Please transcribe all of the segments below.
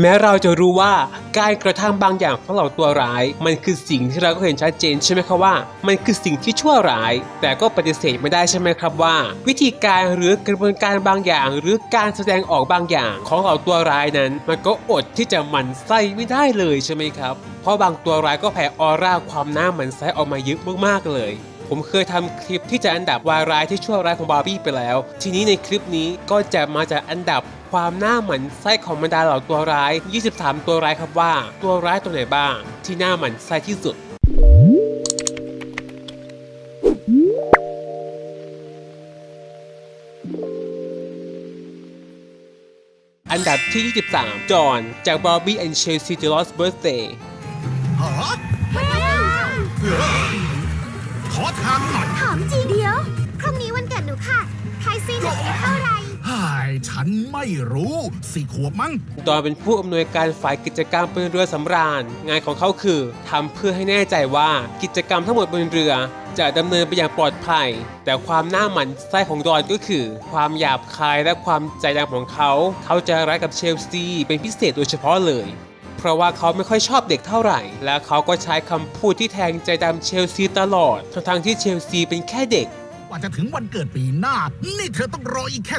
แม้เราจะรู้ว่าการกระทำบางอย่างของเหล่าตัวร้าย มันคือสิ่งที่เราก็เห็นชัดเจนใช่ไหมครับว่า มันคือสิ่งที่ชั่วร้าย แต่ก็ปฏิเสธไม่ได้ใช่ไหมครับว่า วิธีการหรือกระบวนการบางอย่าง หรือการแสดงออกบางอย่างของเหล่าตัวร้ายนั้น มันก็อดที่จะหมั่นไส้ไม่ได้เลยใช่ไหมครับ เพราะบางตัวร้ายก็แผ่ออร่าความน้าหมั่นไส้ออกมาเยอะมากๆเลยผมเคยทำคลิปที่จะอันดับวาร้ายที่ชั่วร้ายของบาร์บี้ไปแล้ว ทีนี้ในคลิปนี้ก็จะมาจากอันดับ ความหน้าหมันไส้ของบรรดาเหล่าตัวร้าย 23 ตัวร้ายครับว่า ตัวร้ายตัวไหนบ้าง ที่หน้าหมันไส้ที่สุดอันดับที่ 23 จอห์น จาก Barbie and Chelsea The Lost Birthday ฮะขอทางหน่อยถามจริงเดียวพรุ่งนี้วันเกิดหนูค่ะทายซีหนู ฉันไม่รู้สี่ขวบมั้ง ดอนเป็นผู้อำนวยการฝ่ายกิจกรรมบนเรือสำราญ งานของเขาคือทำเพื่อให้แน่ใจว่ากิจกรรมทั้งหมดบนเรือ จะดำเนินไปอย่างปลอดภัย แต่ความหน้าหมันไส้ของดอนก็คือ ความหยาบคายและความใจดำของเขา เขาจะร้ายกับเชลซีเป็นพิเศษโดยเฉพาะเลย เพราะว่าเขาไม่ค่อยชอบเด็กเท่าไหร่ และเขาก็ใช้คำพูดที่แทงใจดำเชลซีตลอดทั้งๆที่เชลซีเป็นแค่เด็ก กว่าจะถึงวันเกิดปีหน้า นี่เธอต้องรออีกแค่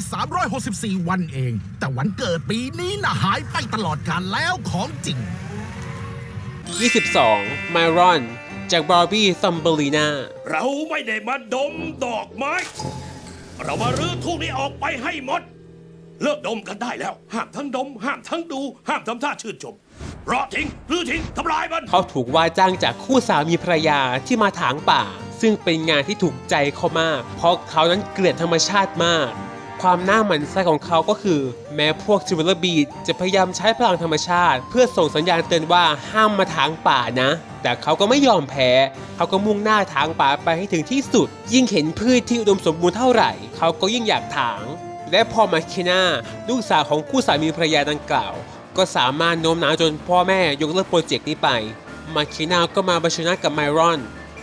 364 วันเอง แต่วันเกิดปีนี้น่ะหายไปตลอดกาลแล้วของจริง 22มารอน จากบาร์บี้ซัมเบอรีนาเราไม่ได้มาดมดอกไม้ เรามารื้อทุ่งนี้ออกไปให้หมด เลิกดมกันได้แล้ว ห้ามทั้งดม ห้ามทั้งดู ห้ามทำท่าชื่นชม รอทิ้งรื้อทิ้งทำลายมัน เขาถูกว่าจ้างจากคู่สามีภรรยาที่มาถางป่า ซึ่งเป็นงานที่ถูกใจเขามาก เพราะเขานั้นเกลียดธรรมชาติมาก ความน่าหมันไส้ของเขาก็คือ แม้พวกจิวเวลบีดจะพยายามใช้พลังธรรมชาติ เพื่อส่งสัญญาณเตือนว่าห้ามมาถางป่านะ แต่เขาก็ไม่ยอมแพ้ เขาก็มุ่งหน้าถางป่าไปให้ถึงที่สุด ยิ่งเห็นพืชที่อุดมสมบูรณ์เท่าไหร่ เขาก็ยิ่งอยากถาง และพอมาเคนาลูกสาวของคู่สามีภรรยาดังกล่าว ก็สามารถโน้มน้าวจนพ่อแม่ยกเลิกโปรเจกต์นี้ไป มาคินาก็มาบัชนะกับไมรอน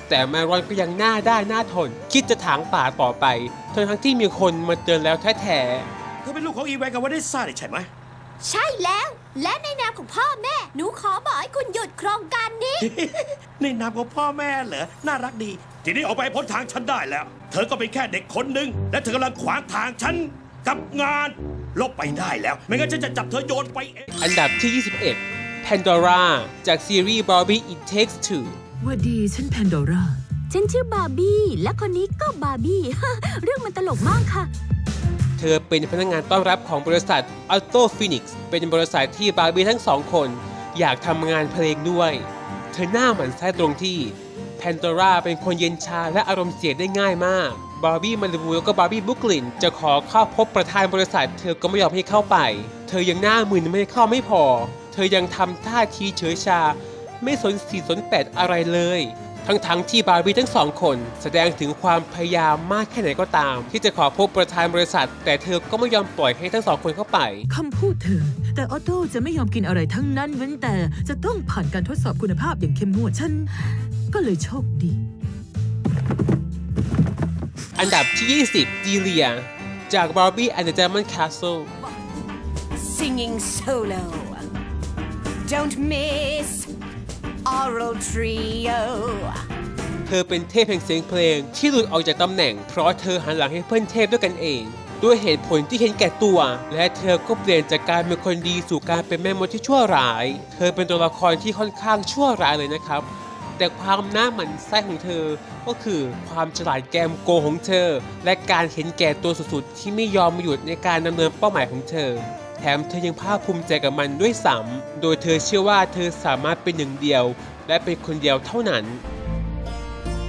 แต่ไมรอนก็ยังหน้าได้หน้าทน คิดจะถางป่าต่อไปทั้งทั้งๆที่มีคนมาเตือนแล้วแท้เธอเป็นลูกของอีแวนกับวาเนสซ่านี่ใช่ไหม ใช่แล้ว และในนามของพ่อแม่ หนูขอบอกให้คุณหยุดโครงการนี้ ในนามของพ่อแม่เหรอ น่ารักดี ทีนี้ออกไปพ้นทางฉันได้แล้ว เธอก็เป็นแค่เด็กคนหนึ่งและเธอกำลังขวางทางฉันกับงาน ลบไปได้แล้ว ไม่งั้นฉันจะจับเธอโยนไปเองๆอันดับที่ 21 Pandora จากซีรีส์ Barbie It Takes Two ว่าดีฉันแพนโดรา ฉันชื่อบาร์บี้ และคนนี้ก็บาร์บี้ เรื่องมันตลกมากค่ะ เธอเป็นพนักงานต้อนรับของบริษัท Auto Phoenix เป็นบริษัทที่บาร์บี้ทั้งสองคน อยากทำงานเพลงด้วย เธอหน้าหมันไส้ตรงที่แพนโดราเป็นคนเย็นชาและอารมณ์เสียได้ง่ายมาก บาร์บี้มาริบูแล้วก็บาร์บี้บุกลิน จะขอเข้าพบประธานบริษัท เธอก็ไม่ยอมให้เข้าไป เธอยังหน้ามึนไม่ให้เข้าไม่พอ เธอยังทำท่าทีเฉยชา ไม่สนสีสนแปดอะไรเลย ทั้งๆที่บาร์บี้ทั้งสองคน แสดงถึงความพยายามมากแค่ไหนก็ตาม ที่จะขอพบประธานบริษัท แต่เธอก็ไม่ยอมปล่อยให้ทั้งสองคนเข้าไป คำพูดเธอ แต่ออโต้จะไม่ยอมกินอะไรทั้งนั้นเว้นแต่จะต้องผ่านการทดสอบคุณภาพอย่างเข้มงวดฉันก็เลยโชคดี อันดับที่ 20 ดีเลีย จาก Barbie and the Diamond Castle singing solo. Don't miss oral trio. เธอเป็นเทพแห่งเสียงเพลงที่หลุดออกจากตำแหน่ง เพราะเธอหันหลังให้เพื่อนเทพด้วยกันเอง ด้วยเหตุผลที่เห็นแก่ตัว และเธอก็เปลี่ยนจากการเป็นคนดีสู่การเป็นแม่มดที่ชั่วร้าย เธอเป็นตัวละครที่ค่อนข้างชั่วร้ายเลยนะครับ แต่ความหน้าหมันไส้ของเธอ ก็คือความฉลาดแกมโกงของเธอ และการเห็นแก่ตัวสุดๆ ที่ไม่ยอมมาหยุดในการดำเนินเป้าหมายของเธอ แถมเธอยังภาคภูมิใจกับมันด้วยซ้ำโดยเธอเชื่อว่าเธอสามารถเป็นหนึ่งเดียว และเป็นคนเดียวเท่านั้น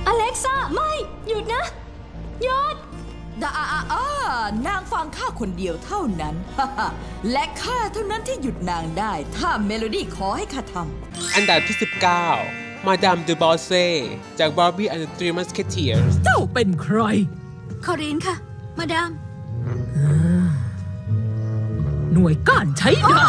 อเล็กซ่าไม่ หยุดนะ หยุดดาอาอานางฟังข้าคนเดียวเท่านั้น และข้าเท่านั้นที่หยุดนางได้ ถ้าเมโลดี้ขอให้ข้าทำอันดับที่ 19 มาดามเดบอเซ่จาก Barbie and the Three Musketeers เจ้าเป็นใคร คอรีนค่ะ มาดาม หน่วยก้านใช้ได้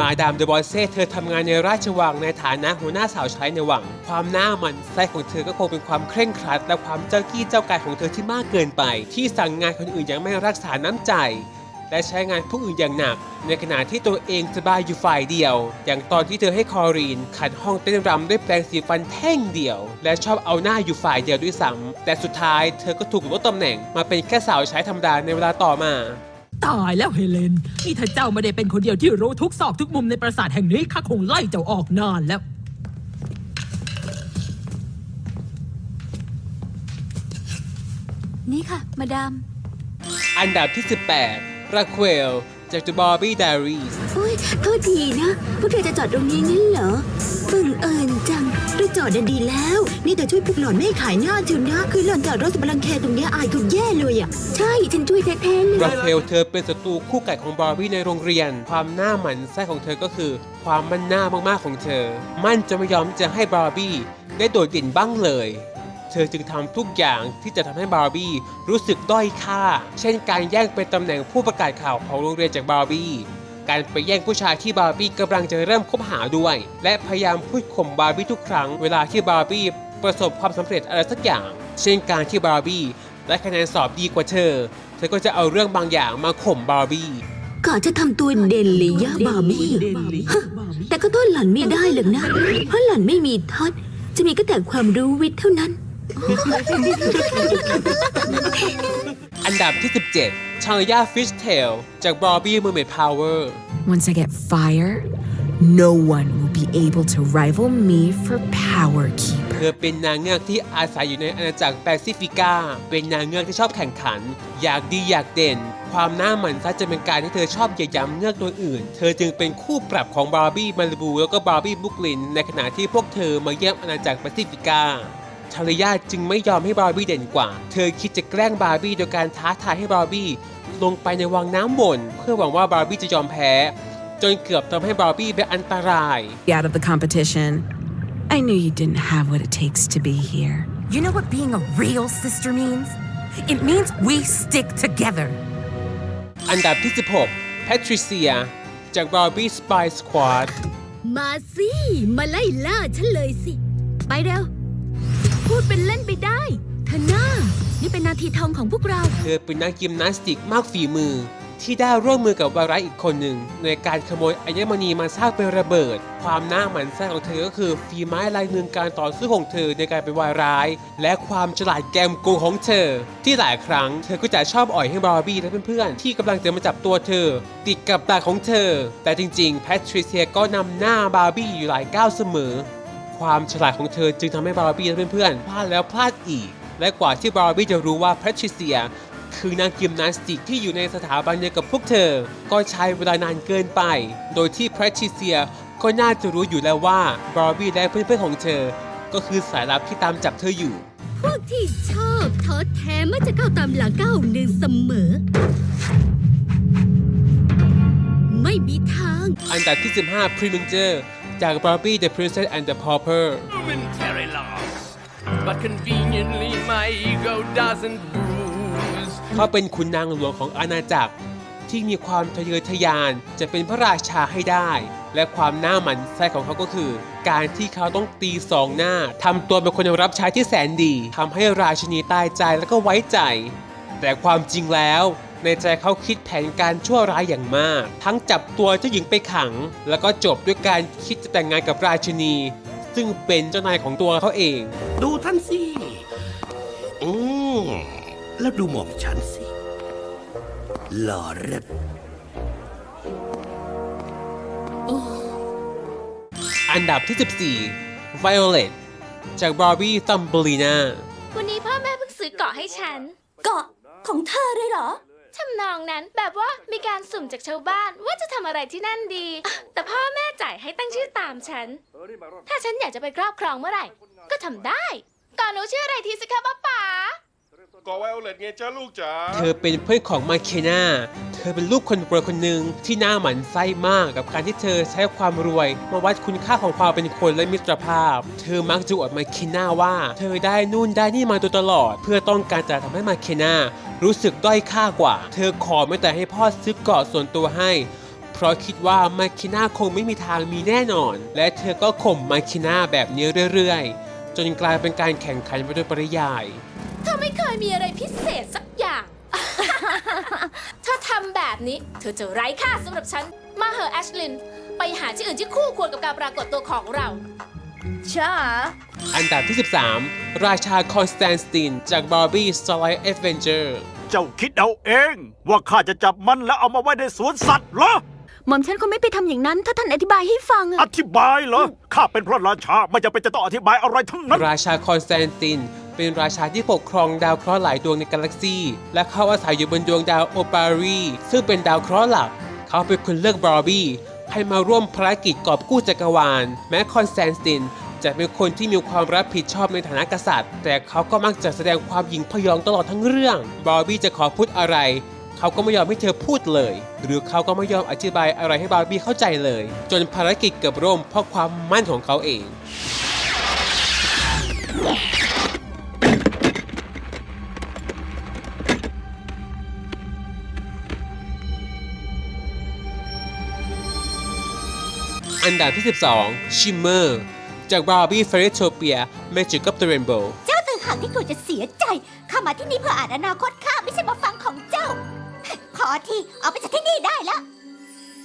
มาดามเดบอเซ่เธอทำงานในราชวังในฐานะหัวหน้าสาวใช้ในวัง ความหน้ามันไส้ของเธอก็คงเป็นความเคร่งครัด และความเจ้ากี้เจ้าการของเธอที่มากเกินไป ที่สั่งงานคนอื่นยังไม่รักษาน้ำใจ และใช้งานผู้อื่นอย่างหนัก ในขณะที่ตัวเองสบายอยู่ฝ่ายเดียว อย่างตอนที่เธอให้คอรีนขัดห้องเต้นรำด้วยแปรงสีฟันแท่งเดียว และชอบเอาหน้าอยู่ฝ่ายเดียวด้วยซ้ำแต่สุดท้ายเธอก็ถูกลดตำแหน่งมาเป็นแค่สาวใช้ธรรมดาในเวลาต่อมาตายแล้วเฮเลน นี่ถ้าเจ้าไม่ได้เป็นคนเดียวที่รู้ทุกซอกทุกมุมในปราสาทแห่งนี้ข้าคงไล่เจ้าออกนานแล้ว นี่ค่ะ มาดาม อันดับที่ 18 ราควลจาก The Barbie Diaries อุ้ยโทษทีนะ พวกเธอจะจอดตรงนี้งั้นเหรอบังเอิญจังเราจอดน่ะดีแล้ว นี่แต่ช่วยพวกหล่อนไม่ให้ขายหน้าเถอะนะ คือหล่อนจอดรถสบลังแคตรงเนี้ยอายเขาแย่เลยอะ ใช่ ฉันช่วยแท้ๆเลย ราเคลเธอเป็นศัตรูคู่กัดของบาร์บี้ในโรงเรียน ความหน้าหมันไส้ของเธอก็คือ ความมั่นหน้ามากๆของเธอ มั่นจะไม่ยอมจะให้บาร์บี้ได้โดดเด่นบ้างเลย เธอจึงทำทุกอย่างที่จะทำให้บาร์บี้รู้สึกด้อยค่า เช่นการแย่งเป็นตำแหน่งผู้ประกาศข่าวของโรงเรียนจากบาร์บี้การไปแย่งผู้ชายที่บาร์บี้กำลังจะเริ่มคบหาด้วย และพยายามพูดข่มบาร์บี้ทุกครั้งเวลาที่บาร์บี้ประสบความสำเร็จอะไรสักอย่าง เช่นการที่บาร์บี้ได้คะแนนสอบดีกว่าเธอ เธอก็จะเอาเรื่องบางอย่างมาข่มบาร์บี้ก่อนจะทำตัวเด่นเลยย่าบาร์บี้แต่ก็โทษหล่อนไม่ได้หรอกนะ เพราะหล่อนไม่มีท็อจะมีก็แต่ความรู้วิทย์เท่านั้น อันดับที่ 17 ชางยาฟิชเทลจากบ a ร์บี้ m ม r m a i d Power Once I get fire, no one will be able to rival me for power เธ keeper. อเป็นนางเงือกที่อาศัยอยู่ในอาณาจักรแปซิฟิกา เป็นนางเงือกที่ชอบแข่งขัน อยากดีอยากเด่น ความหน้าหมันซะจะเป็นการที่เธอชอบเหยียดหยามเงือกตัวอื่น เธอจึงเป็นคู่ปรับของบาร์บี้มาริบูแล้วก็บาร์บี้บุกลิน ในขณะที่พวกเธอมาเยี่ยมอาณาจักรแปซิฟิกา ชาริยาจึงไม่ยอมให้บาร์บี้เด่นกว่า เธอคิดจะแกล้งบาร์บี้โดยการท้าทายให้บาร์บี้ลงไปในวังน้ำวนเพื่อหวังว่าบาร์บี้จะยอมแพ้ จนเกือบทำให้บาร์บี้เป็นอันตราย Out of the competition. I knew you didn't have what it takes to be here. You know what being a real sister means? It means we stick together. อันดับที่ 16แพทริเซียจาก Barbie Spy Squad มาสิ มาไล่ล่าฉันเลยสิ ไปเร็ว พูดเป็นเล่นไปได้ เธอหน้า นี่เป็นนาทีทองของพวกเรา เธอเป็นนักยิมนาสติกมากฝีมือ ที่ได้ร่วมมือกับวาระอีกคนหนึ่ง ในการขโมยอัญมณีมาสร้างเป็นระเบิด ความหน้าหมันไส้ของเธอก็คือฝีไม้ลายมือการต่อสู้ของเธอในการเป็นวายร้าย และความฉลาดแกมโกงของเธอ ที่หลายครั้งเธอก็จะชอบอ่อยให้บาร์บี้และเพื่อนๆที่กำลังจะมาจับตัวเธอ ติดกับตาของเธอ แต่จริงๆแพทริเซียก็นำหน้าบาร์บี้อยู่หลายก้าวเสมอ ความฉลาดของเธอจึงทำให้บาร์บี้และเพื่อนๆพลาดแล้วพลาดอีก และกว่าที่บาร์บี้จะรู้ว่าแพทริเซีย คือนางยิมนาสติกที่อยู่ในสถาบันเดียวกับพวกเธอ ก็ใช้เวลานานเกินไป โดยที่แพทริเซียก็น่าจะรู้อยู่แล้วว่าบาร์บี้และเพื่อนๆของเธอ ก็คือสายลับที่ตามจับเธออยู่ พวกที่ชอบท้อแท้มักจะก้าวตามหลังก้าวหนึ่งเสมอ ไม่มีทาง อันดับที่ 15 p r e m i n g e r จาก Barbie the Princess and the Pauper momentary loss. But conveniently, my ego doesn't bruise. เขาเป็นขุนนางหลวงของอาณาจักร ที่มีความทะเยอทะยานจะเป็นพระราชาให้ได้ และความหน้าหมันไส้ของเขาก็คือ การที่เขาต้องตีสองหน้าทำตัวเป็นคนรับใช้ที่แสนดีทำให้ราชินีตายใจแล้วก็ไว้ใจ แต่ความจริงแล้ว ในใจเขาคิดแผนการชั่วร้ายอย่างมาก ทั้งจับตัวเจ้าหญิงไปขัง แล้วก็จบด้วยการคิดจะแต่งงานกับราชินี ซึ่งเป็นเจ้านายของตัวเขาเอง ดูท่านสิอืมแล้วดูหม่อมฉันสิหล่อเร็ดอันดับที่ 14 Violet จาก Barbie Thumbelina วันนี้พ่อแม่เพิ่งซื้อเกาะให้ฉัน เกาะของเธอเลยเหรอ ทำนองนั้นแบบว่ามีการสุ่มจากชาวบ้านว่าจะทำอะไรที่นั่นดี แต่พ่อแม่จ่ายให้ตั้งชื่อตามฉัน ถ้าฉันอยากจะไปครอบครองเมื่อไหร่ ก็ทำได้ ก่อนหนูชื่ออะไรทีสิคะป้าป๋า ก็ไวโอเลตไงจ้าลูกจ๋าเธอเป็นเพื่อนของมาเคนาเธอเป็นลูกคนรวยคนหนึ่งที่น้าหมันไส้มากกับการที่เธอใช้ความรวย มาวัดคุณค่าของความเป็นคนและมิตรภาพ เธอมักจะอวดมาเคนาว่า เธอได้นู่นได้นี่มาโดยตลอด เพื่อต้องการจะทำให้มาเคนารู้สึกด้อยค่ากว่า เธอขอไม่แต่ให้พ่อซื้อเกาะส่วนตัวให้เพราะคิดว่ามาคิน่าคงไม่มีทางมีแน่นอน และเธอก็ข่มมาคิน่าแบบนี้เรื่อยๆ จนกลายเป็นการแข่งขันไปโดยปริยาย ยมีอะไรพิเศษสักอย่างเธอทำแบบนี้ เธอจะไร้ค่าสำหรับฉัน มาเหอะแอชลิน ไปหาที่อื่นที่คู่ควรกับการปรากฏตัวของเรา ช้าอันดับที่ 13 ราชาคอนสแตนติน จาก Barbie Starlight Adventure เจ้าคิดเอาเอง ว่าข้าจะจับมันแล้วเอามาไว้ในสวนสัตว์เหรอ หม่อมฉันคงไม่ไปทำอย่างนั้น ถ้าท่านอธิบายให้ฟังอธิบายเหรอ ข้าเป็นพระราชา ไม่จำเป็นจะต้องอธิบายอะไรทั้งนั้น ราชาคอนสแตนติน เป็นราชาที่ปกครองดาวเคราะห์หลายดวงในกาแล็กซีและเขาอาศัยอยู่บนดวงดาวโอปารีซึ่งเป็นดาวเคราะห์หลัก เขาเป็นคนเลือกบาร์บี้ให้มาร่วมภารกิจกอบกู้จักรวาล แม้คอนสแตนตินจะเป็นคนที่มีความรับผิดชอบในฐานะกษัตริย์ แต่เขาก็มักจะแสดงความหยิ่งพยองตลอดทั้งเรื่อง บาร์บี้จะขอพูดอะไร เขาก็ไม่ยอมให้เธอพูดเลย หรือเขาก็ไม่ยอมอธิบายอะไรให้บาร์บี้เข้าใจเลย จนภารกิจเกือบร่มเพราะความมั่นของเขาเอง อันดับที่ 12 Shimmer จาก Barbie Fairytopia Magic of the Rainbow เจ้าต่างหากที่ควรจะเสียใจ ข้ามาที่นี่เพื่ออ่านอนาคตข้าไม่ใช่มาฟังของเจ้า ขอทีเอาไปจากที่นี่ได้แล้ว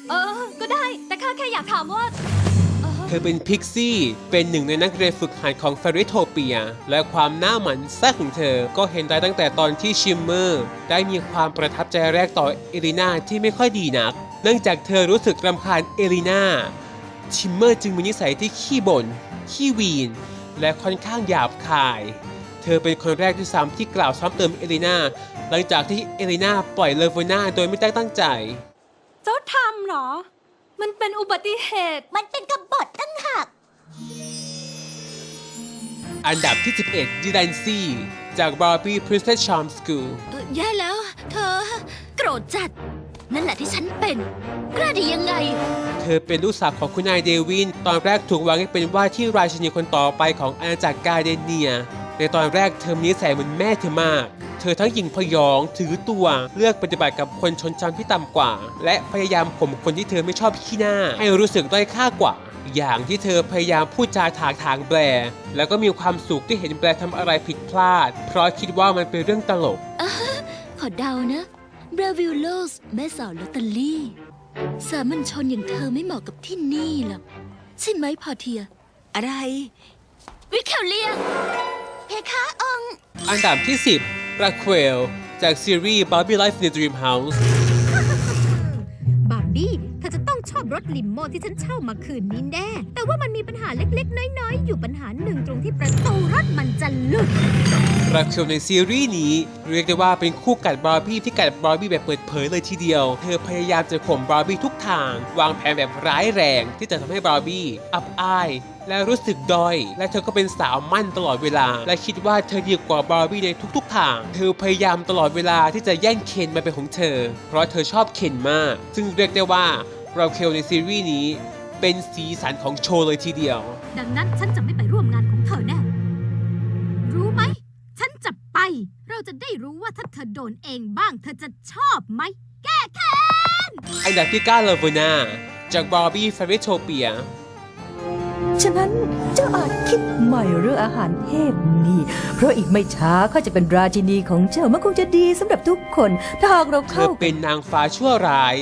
เออ ก็ได้ แต่ข้าแค่อยากถามว่าเธอเป็นพิกซี่ เป็นหนึ่งในนักเรียนฝึกหัดของ Fairytopia และความหน้าหมันแซ่ของเธอ ก็เห็นได้ตั้งแต่ตอนที่ชิมเมอร์ ได้มีความประทับใจแรกต่อเอลิน่าที่ไม่ค่อยดีนัก เนื่องจากเธอรู้สึกรำคาญเอลิน่า ชิมเมอร์จึงมีนิสัยที่ขี้บ่น ขี้วีน และค่อนข้างหยาบคาย เธอเป็นคนแรกที่ซ้ำที่กล่าวซ้ำเติมเอลิน่าหลังจากที่เอลิน่าปล่อยเลโวนาโดยไม่ได้ตั้งใจ เจ้าทำเหรอ มันเป็นอุบัติเหตุ มันเป็นกบฏตั้งหากอันดับที่ 11ดิแดนซี่ จาก Barbie Princess Charm School แย่แล้ว เธอ โกรธจัด นั่นแหละที่ฉันเป็นกล้าดียังไง เธอเป็นลูกสาวของคุณนายเดวิน ตอนแรกถูกวางให้เป็นว่าที่ราชินีคนต่อไปของอาณาจักรกาเดเนีย ในตอนแรกเธอมีนิสัยเหมือนแม่เธอมาก เธอทั้งหญิงพยอง ถือตัว เลือกปฏิบัติกับคนชนชั้นที่ต่ำกว่า และพยายามข่มคนที่เธอไม่ชอบขี้หน้า ให้รู้สึกด้อยค่ากว่า อย่างที่เธอพยายามพูดจาถากถางแบร์แล้วก็มีความสุขที่เห็นแบร์ทำอะไรผิดพลาด เพราะคิดว่ามันเป็นเรื่องตลก ขอเดานะ บราวิลโลสแม่สาวลอตเตอรี่ สามัญชนอย่างเธอไม่เหมาะกับที่นี่หรอกใช่ไหมพอเทีย อะไร วิเคลเลีย เพคะองค์ อันดับที่ 10ราควลจากซีรีส์ Barbie Life in the Dream House บรถลิมโมที่ฉันเช่ามาคืนนี้แน่ แต่ว่ามันมีปัญหาเล็กๆ น้อยๆ อยู่ปัญหาหนึ่งตรงที่ประตูรถมันจะหลุดราเคิลในซีรีส์นี้ เรียกได้ว่าเป็นคู่กัดบาร์บี้ที่กัดบาร์บี้แบบเปิดเผยเลยทีเดียว เธอพยายามจะข่มบาร์บี้ทุกทาง วางแผนแบบร้ายแรง ที่จะทำให้บาร์บี้อับอายและรู้สึกด้อย และเธอก็เป็นสาวมั่นตลอดเวลา และคิดว่าเธอดีกว่าบาร์บี้ในทุกๆทาง เธอพยายามตลอดเวลาที่จะแย่งเคนมาเป็นของเธอ เพราะเธอชอบเคนมาก ซึ่งเรียกได้ว่า ราเคิลในซีรีส์นี้เป็นสีสันของโชว์เลยทีเดียว ดังนั้นฉันจะไม่ไปร่วมงานของเธอแน่ รู้ไหม ฉันจะไป เราจะได้รู้ว่าถ้าเธอโดนเองบ้าง เธอจะชอบไหม แก้แค้นอันดับที่9 l a v o n a จาก Barbie Fairytopia ฉะนั้นเจ้าอาจคิดใหม่เรื่องอาหารเทพนี่ เพราะอีกไม่ช้าเขาจะเป็นราชินีของเจ้ามันคงจะดีสำหรับทุกคน ถ้าหากเราเธเข้าอเป็นนางฟ้าชั่วร้าย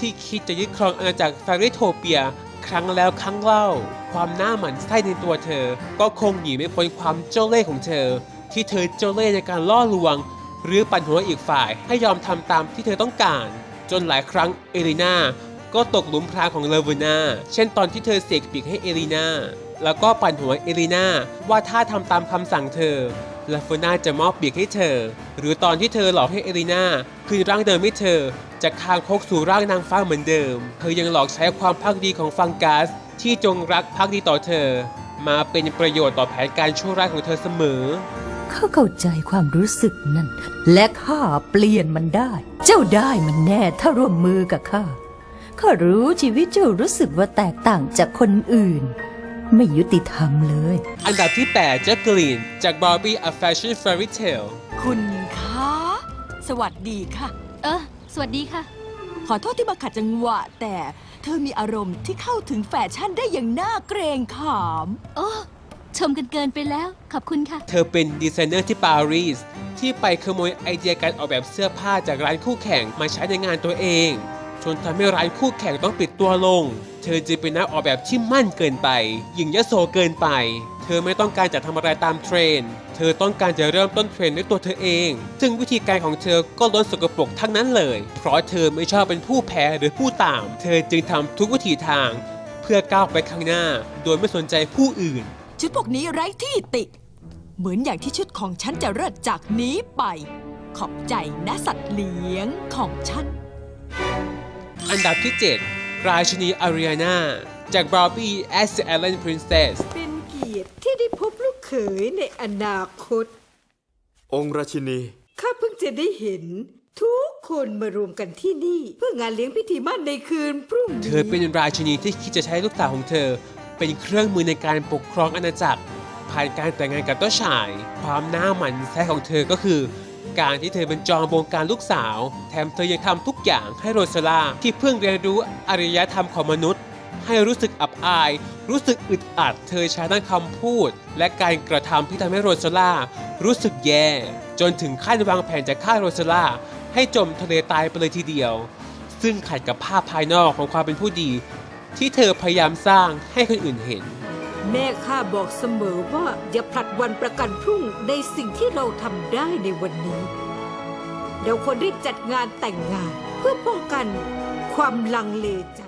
ที่คิดจะยึดครองอาณาจักรแฟริโทเปีย ครั้งแล้วครั้งเล่า ความหน้าหมันไส้ในตัวเธอ ก็คงหนีไม่พ้นความเจ้าเล่ห์ของเธอ ที่เธอเจ้าเล่ห์ในการล่อลวง หรือปั่นหัวอีกฝ่ายให้ยอมทำตามที่เธอต้องการ จนหลายครั้งเอลิน่าก็ตกหลุมพรางของเลเวน่าเช่นตอนที่เธอเสกปีกให้เอลิน่าแล้วก็ปั่นหัวเอลิน่าว่าถ้าทำตามคำสั่งเธอ ลาโฟนาจะมอบเบียกให้เธอ หรือตอนที่เธอหลอกให้เอลิน่าคืนร่างเดิมให้เธอ จากคางคกสู่ร่างนางฟ้าเหมือนเดิม เธอยังหลอกใช้ความพักดีของฟังกัสที่จงรักภักดีต่อเธอ มาเป็นประโยชน์ต่อแผนการชั่วร้ายของเธอเสมอข้าเข้าใจความรู้สึกนั้น และข้าเปลี่ยนมันได้ เจ้าได้มันแน่ถ้าร่วมมือกับข้าข้ารู้ชีวิตเจ้ารู้สึกว่าแตกต่างจากคนอื่น ไม่ยุติธรรมเลย อันดับที่8 j a c q u e l i n e จาก Barbie A Fashion Fairy Tale คุณคะ สวัสดีค่ะ เออ สวัสดีค่ะ ขอโทษที่มาขัดจังหวะ แต่เธอมีอารมณ์ที่เข้าถึงแฟชั่นได้อย่างน่าเกรงขาม โอ้ชมกันเกินไปแล้ว ขอบคุณค่ะ เธอเป็นดีไซเนอร์ที่ปารีส ที่ไปขโมยไอเดียการออกแบบเสื้อผ้าจากร้านคู่แข่งมาใช้ในงานตัวเอง จนทำให้ร้านคู่แข่งต้องปิดตัวลง เธอจึงเป็นนักออกแบบที่มั่นเกินไป หยิ่งยโสเกินไป เธอไม่ต้องการจะทำอะไรตามเทรนด์เธอต้องการจะเริ่มต้นเทรนด์ด้วยตัวเธอเอง ซึ่งวิธีการของเธอก็ล้นสกปรกทั้งนั้นเลย เพราะเธอไม่ชอบเป็นผู้แพ้หรือผู้ตาม เธอจึงทำทุกวิถีทาง เพื่อก้าวไปข้างหน้า โดยไม่สนใจผู้อื่น ชุดพวกนี้ไร้ที่ติ เหมือนอย่างที่ชุดของฉันจะเลิศจากนี้ไป ขอบใจนะสัตว์เลี้ยงของฉัน อันดับที่ 7 ราชินีอารีนาจาก Barbie as the Island Princess เป็นเกียรติที่ได้พบลูกเขยในอนาคต องค์ราชินี ข้าเพิ่งจะได้เห็น ทุกคนมารวมกันที่นี่ เพื่องานเลี้ยงพิธีมั่นในคืนพรุ่งเธนี้อเป็นราชินีที่คิดจะใช้ลูกสาวของเธอ เป็นเครื่องมือในการปกครองอาณาจักร ผ่านการแต่งงานกับเจ้าชาย ความหน้าหมันแท้ของเธอก็คือ การที่เธอเป็นจอมบงการลูกสาว แถมเธอยังทำทุกอย่างให้โรสลาที่เพิ่งเรียนรู้อารยธรรมของมนุษย์ ให้รู้สึกอับอาย รู้สึกอึดอัด เธอใช้ทั้งคำพูด และการกระทำที่ทำให้โรสลารู้สึกแย่ จนถึงขั้นวางแผนจะฆ่าโรสลาให้จมทะเลตายไปเลยทีเดียว ซึ่งขัดกับภาพภายนอกของความเป็นผู้ดี ที่เธอพยายามสร้างให้คนอื่นเห็น แม่ข้าบอกเสมอว่าอย่าผลัดวันประกันพรุ่งในสิ่งที่เราทำได้ในวันนี้เราควรรีบจัดงานแต่งงานเพื่อป้องกันความลังเลใจ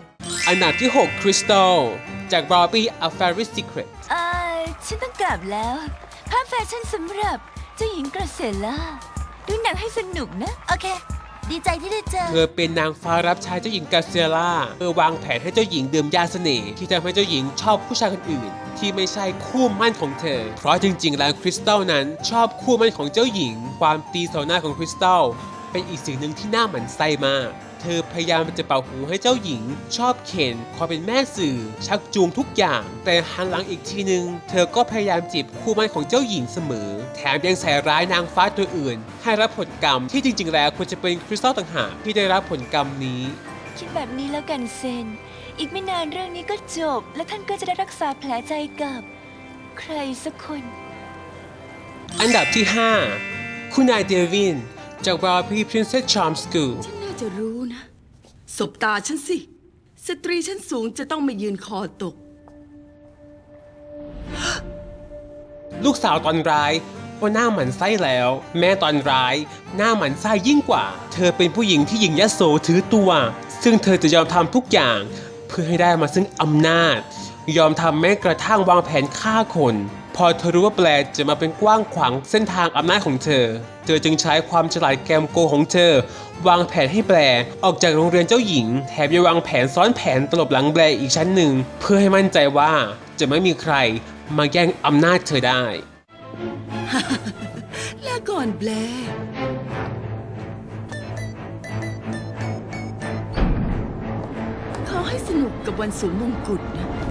อันดับที่ 6 คริสตัลจาก Barbie A Fairy Secret เออฉันต้องกลับแล้ว ภาพแฟชั่นสำหรับเจ้าหญิงกระเซล่าดูหนังให้สนุกนะ โอเค ดีใจที่ได้เจอ เธอเป็นนางฟ้ารับใช้เจ้าหญิงกาเซียล่าเธอวางแผนให้เจ้าหญิงดื่มยาเสน่ห์ที่ทำให้เจ้าหญิงชอบผู้ชายคนอื่น ที่ไม่ใช่คู่มั่นของเธอ เพราะจริงๆ แล้วคริสตัลนั้นชอบคู่มั่นของเจ้าหญิง ความตีโซหน้าของคริสตัลเป็นอีกสิ่งหนึ่งที่น่าหมั่นไส้มาก เธอพยายามจะเป่าหูให้เจ้าหญิง ชอบเข็นความเป็นแม่สื่อ ชักจูงทุกอย่าง แต่หันหลังอีกทีนึง เธอก็พยายามจีบคู่มั่นของเจ้าหญิงเสมอ แถมยังใส่ร้ายนางฟ้าตัวอื่น ให้รับผลกรรมที่จริง ๆ แล้วควรจะเป็นคริสตัลต่างหากที่ได้รับผลกรรมนี้คิดแบบนี้แล้วกันเซน อีกไม่นานเรื่องนี้ก็จบ และท่านก็จะได้รักษาแผลใจกับ ใครสักคน อันดับที่ 5 คุณนายเดวิน จาก Barbie Princess Charm School น่า จะรู้นะ สบตาฉันสิ สตรีชั้นสูงจะต้องไม่ยืนคอตก ลูกสาวตอนร้ายว่าหน้าหมันไส้แล้ว แม่ตอนร้าย หน้าหมันไส้ยิ่งกว่า เธอเป็นผู้หญิงที่หญิงยโสถือตัว ซึ่งเธอจะยอมทำทุกอย่าง เพื่อให้ได้มาซึ่งอำนาจ ยอมทำแม้กระทั่งวางแผนฆ่าคน พอเธอรู้ว่าแปลจะมาเป็นกว้างขวางเส้นทางอำนาจของเธอ เธอจึงใช้ความฉลาดแกมโกของเธอ วางแผนให้แบร์ออกจากโรงเรียนเจ้าหญิง แถมยังวางแผนซ้อนแผนตลบหลังแบร์อีกชั้นหนึ่ง เพื่อให้มั่นใจว่าจะไม่มีใครมาแย่งอำนาจเธอได้ลาก่อนแบลขอให้สนุกกับวันสวมมงกุฎนะ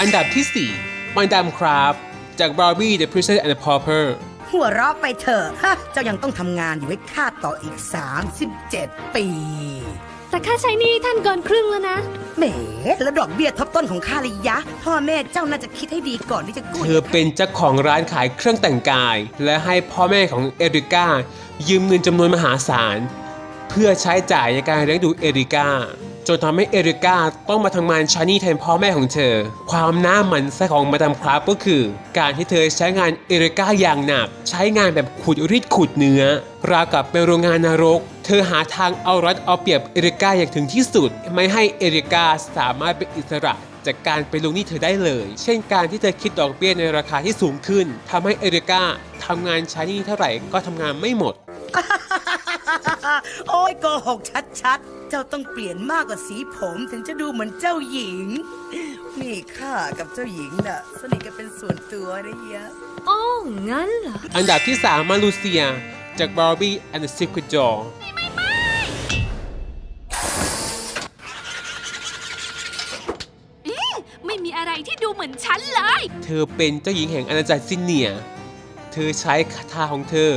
อันดับที่ 4 มาดามครับจาก Barbie the Princess and the Pauper หัวเราะไปเถอะฮะเจ้ายังต้องทำงานอยู่ให้ค่าต่ออีก 37 ปี แต่ค่าใช้หนี้ท่านเกินครึ่งแล้วนะ แหม แล้วดอกเบี้ยทบต้นของข้าเลยยะ พ่อแม่เจ้าน่าจะคิดให้ดีก่อนที่จะกู้เธอเป็นเจ้าของร้านขายเครื่องแต่งกาย และให้พ่อแม่ของเอริก้ายืมเงินจำนวนมหาศาล เพื่อใช้จ่ายในการเลี้ยงดูเอริก้า จนทำให้เอริก้าต้องมาทำงานชานี่แทนพ่อแม่ของเธอ ความน้าหมันไส้ของมาดามครับก็คือ การที่เธอใช้งานเอริก้าอย่างหนัก ใช้งานแบบขูดรีดขูดเนื้อราวกับเป็นโรงงานนรก เธอหาทางเอารัดเอาเปรียบเอริก้าอย่างถึงที่สุด ไม่ให้เอริก้าสามารถเป็นอิสระจากการไปลงหนี้เธอได้เลย เช่นการที่เธอคิดดอกเบี้ยในราคาที่สูงขึ้นทำให้เอริก้าทำงานใช้หนี้เท่าไหร่ก็ทำงานไม่หมด โอ้ยโกหกชัดๆ เจ้าต้องเปลี่ยนมากกว่าสีผมถึงจะดูเหมือนเจ้าหญิง นี่ข้ากับเจ้าหญิงน่ะสนิทกันเป็นส่วนตัวนะเฮียอ๋องั้นเหรอ อันดับที่ 3 มาลูเซีย จาก Barbie and the Secret Door ไม่มีอะไรที่ดูเหมือนฉันเลย เธอเป็นเจ้าหญิงแห่งอาณาจักรซินเนีย เธอใช้คาถาของเธอ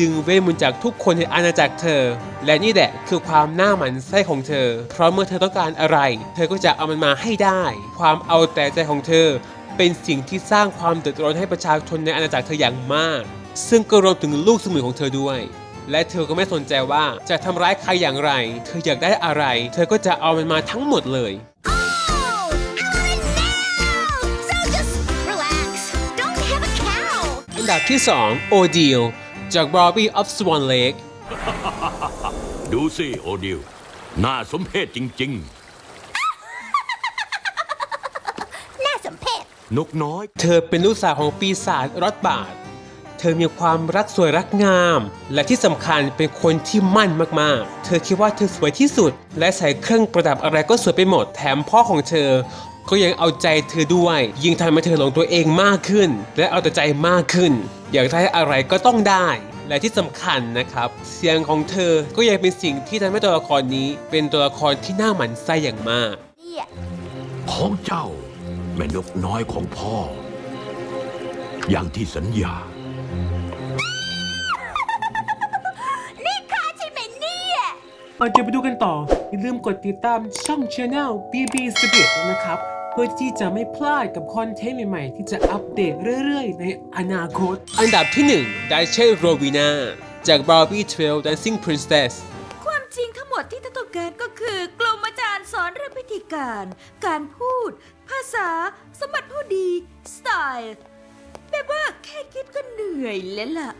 ดึงเวทมนต์จากทุกคนในอาณาจักรเธอ และนี่แหละคือความหน้าหมันไส้ของเธอ เพราะเมื่อเธอต้องการอะไร เธอก็จะเอามันมาให้ได้ ความเอาแต่ใจของเธอ เป็นสิ่งที่สร้างความเดือดร้อนให้ประชาชนในอาณาจักรเธออย่างมาก ซึ่งก็รวมถึงลูกสมุนของเธอด้วยและเธอก็ไม่สนใจว่าจะทำร้ายใครอย่างไร เธออยากได้อะไร เธอก็จะเอามันมาทั้งหมดเลย So just relax. Don't have a cow. อันดั บที่2 o d e a l จาก Barbie of Swan Lake ดูสิโอดิวน่าสมเพชจริง น่าสมเพชๆ นกน้อย เธอเป็นลูกสาวของปีศาจรอดบาดเธอมีความรักสวยรักงาม และที่สำคัญเป็นคนที่มั่นมากๆ เธอคิดว่าเธอสวยที่สุด และใส่เครื่องประดับอะไรก็สวยไปหมด แถมพ่อของเธอ ก็ยังเอาใจเธอด้วย ยิ่งทำให้เธอหลงตัวเองมากขึ้น และเอาแต่ใจมากขึ้น อยากได้อะไรก็ต้องได้ และที่สำคัญนะครับ เสียงของเธอก็ยังเป็นสิ่งที่ทำให้ตัวละครนี้ เป็นตัวละครที่น่าหมั่นไส้อย่างมากของเจ้าแม่นกน้อยของพ่อ อย่างที่สัญญานี่ข้าใช่ไหมเนี่ยก่อนจะไปดูกันต่อ อย่าลืมกดติดตามช่อง Channel BB Spirit นะครับเพื่อที่จะไม่พลาดกับคอนเทนต์ใหม่ๆ ที่จะอัปเดตเรื่อยๆ ในอนาคต อันดับที่1ได้เช่โรวีนาจาก Barbie 12 Dancing Princess ความจริงทั้งหมดที่ท่านต้องการก็คือกลุ่มอาจารย์สอนเรื่องพิธีการ การพูด ภาษา สมบัติผู้ดี สไตล์แบบว่าแค่คิดก็เหนื่อยแล้วล่ะ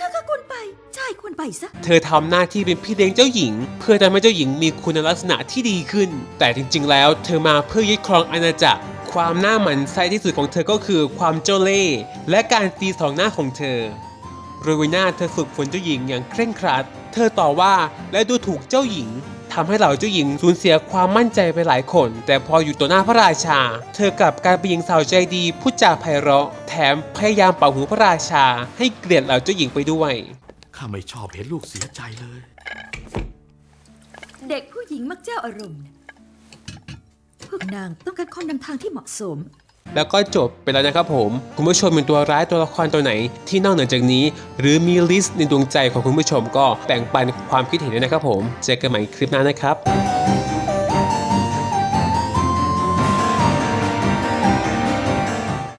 ข้าข้าก็ควรไป ใช่ควรไปซะ เธอทำหน้าที่เป็นพี่เลี้ยงเจ้าหญิง เพื่อทำให้เจ้าหญิงมีคุณลักษณะที่ดีขึ้น แต่จริง ๆ แล้ว เธอมาเพื่อยึดครองอาณาจักร ความหน้าหมันไส้ที่สุดของเธอก็คือความเจ้าเล่ห์และการตีสองหน้าของเธอโรวิน่าเธอฝึกฝนเจ้าหญิงอย่างเคร่งครัด เธอต่อว่าและดูถูกเจ้าหญิง ทำให้เหล่าเจ้าหญิงสูญเสียความมั่นใจไปหลายคน แต่พออยู่ต่อหน้าพระราชา เธอกลับกลายเป็นหญิงสาวใจดีพูดจาไพเราะ แถมพยายามเป่าหูพระราชา ให้เกลียดเหล่าเจ้าหญิงไปด้วย ข้าไม่ชอบเห็นลูกเสียใจเลย เด็กผู้หญิงมักเจ้าอารมณ์นะพวกนางต้องการคนนำทางที่เหมาะสม แล้วก็จบไปแล้วนะครับผม คุณผู้ชมเป็นตัวร้ายตัวละครตัวไหน ที่นอกเหนือจากนี้ หรือมีลิสต์ในดวงใจของคุณผู้ชมก็แบ่งปันความคิดเห็นด้วยนะครับผม เจอกันใหม่คลิปหน้านะครับ